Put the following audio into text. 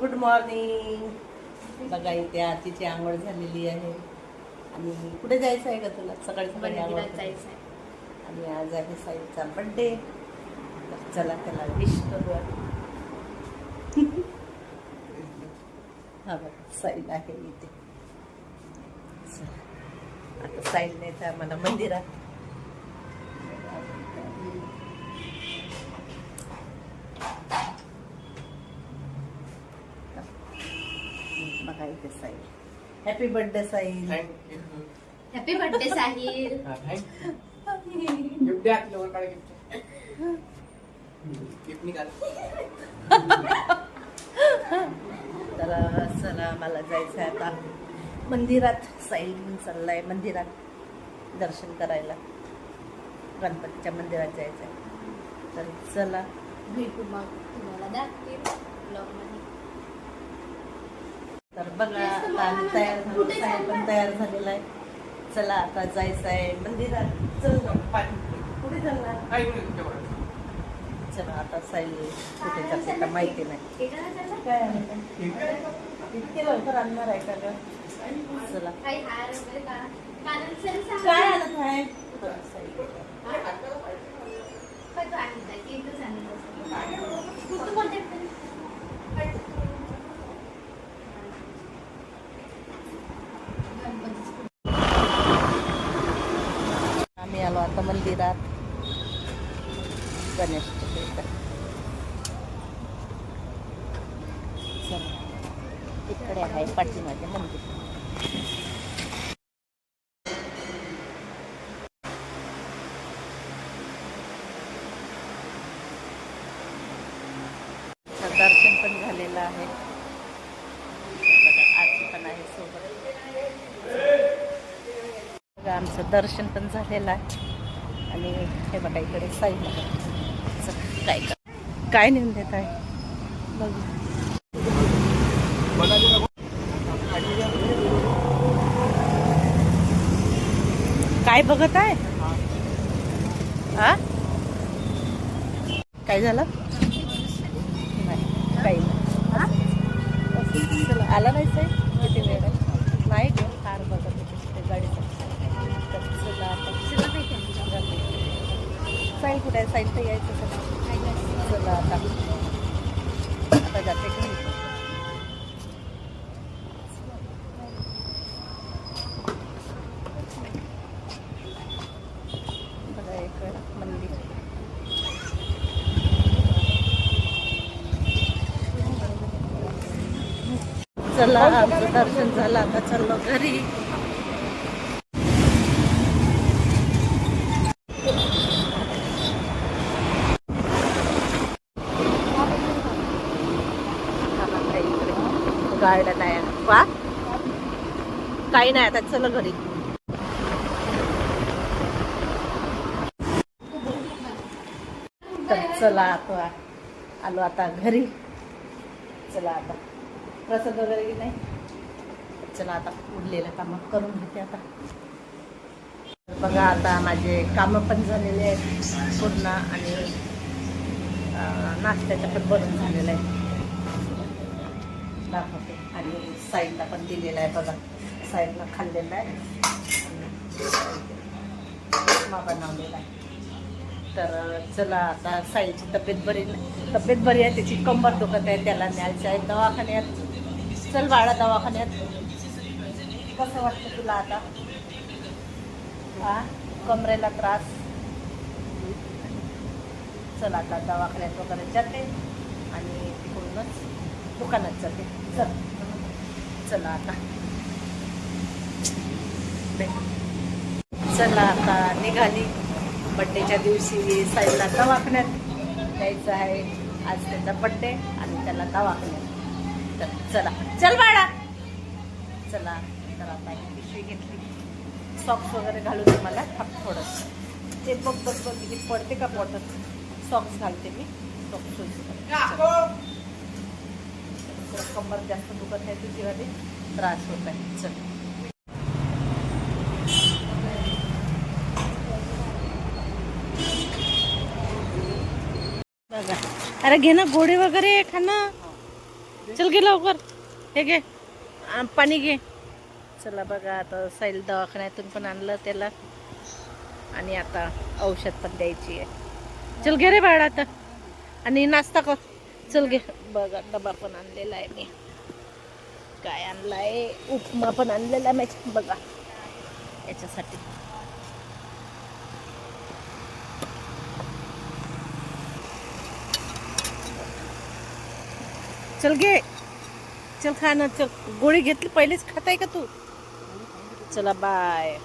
Good morning बघा इथे आरतीची आंघोळ झालेली आहे. आणि कुठे जायचं आहे का तुला? सकाळी सकाळी आंघोळ करून? जायचंय आणि आज आहे साईचा बड्डे चला त्याला विश करूया. हा बघा साईल आहे इथे. चला. आता साईल नाही आम्हाला मंदिरात इथे Sahil happy birthday thank you happy birthday Sahil तर चला मला जायचं आहे आता. मंदिरात साईल म्हणून चाललाय मंदिरात दर्शन करायला. गणपतीच्या मंदिरात जायचं आहे तर चला. भेटू मग. तुम्हाला दाखवेल ब्लॉगमध्ये. तर बघा आता आम्ही तयार झालो साईल पण तयार झालेला आहे चला आता जायचं आहे मंदिरात चल कुठे चालणार? चला आता साईल कुठे जाते का माहिती नाही? काय? इतके लवकर आणणार आहे का गं? चला काय आणत आहे साईल. काय तो आणत आहे? केकच आणत असेल. कुठं कोणत्या ठिकाणी? गणपतीचं आम्ही आलो आता मंदिरात गणेश चतुर्थी. इकडे आहे पाठीमागे मंदिर. दर्शन पण झालेलं आहे. आरती पण आहे सोबत. बघा, आमचं दर्शन पण झालेलं आहे. आणि हे बघा इकडे साई काय काय नेऊन देत आहे बघू. काय बघत आहे हा काय झालं? नाही काही नाही. चला आला नाही साई किती वेळ आहे नाही ग कार बघत होते ते गाडीचं तर चला आता सगळं माहिती आहे त्या साईडचं तर यायचं सगळं. चला आता. आता जाते घरी. बघा एक मंदिर. चला आमचं दर्शन झालं. आता चाललो घरी. गार्डन आहे. वा. काही नाही आता चला घरी. तर चला आता आलो आता घरी. चला आता. प्रसाद वगैरे की नाही चला आता उरलेलं कामं करून घेते आता. तर बघा आता माझे कामं पण झालेले आहेत पूर्ण आणि नाश्त्याचं पण बनून झालेलं आहे. दाखव. आणि साईडला पण दिलेला आहे बघा. साईडला खाल्लेला आहे. उपमा बनवलेला आहे. तर चला आता साईची तब्येत बरी नाही तब्येत बरी आहे. त्याची कंबर दुखत आहे त्याला न्यायचं आहे. दवाखान्यात चल बाळा दवाखान्यात. कसं वाटतं तुला आता? हा कमरेला त्रास? चल आता दवाखान्यात वगैरे जाते आणि तिकडूनच दुकानात जाते. चल. चला आता. बे. चला आता निघाली. बड्डेच्या दिवशी साईडला दवाखान्यात द्यायचं आहे. आज त्याचा बड्डे आणि त्याला दवाखान्यात. तर चला. चल बाळा. चला तर आता ही पिशवी घेतली. सॉक्स वगैरे घालून तुम्हाला मला. थांब ते बघ बघ बघ पडते का पडत सॉक्स घालते मी. सॉक्स कंबर जास्त दुखत आहे तुझीवाली त्रास होत आहे. चल. बघा. अरे घे ना गोडे वगैरे खा ना चल घे लवकर. हे घे. पाणी घे. चला बघा आता साईल दवाखान्यातून पण आणलं त्याला. आणि आता औषध पण द्यायची आहे. चल घे रे बाळा आता. आणि नाश्ता कर. चल घे बघा डबा पण आणलेला आहे मी. काय आणलाय? उपमा पण आणलेला आहे मी बघा. याच्यासाठी. चल घे चल खा ना चल. गोळी घेतली पहिलेच खाताय का तू? चला बाय.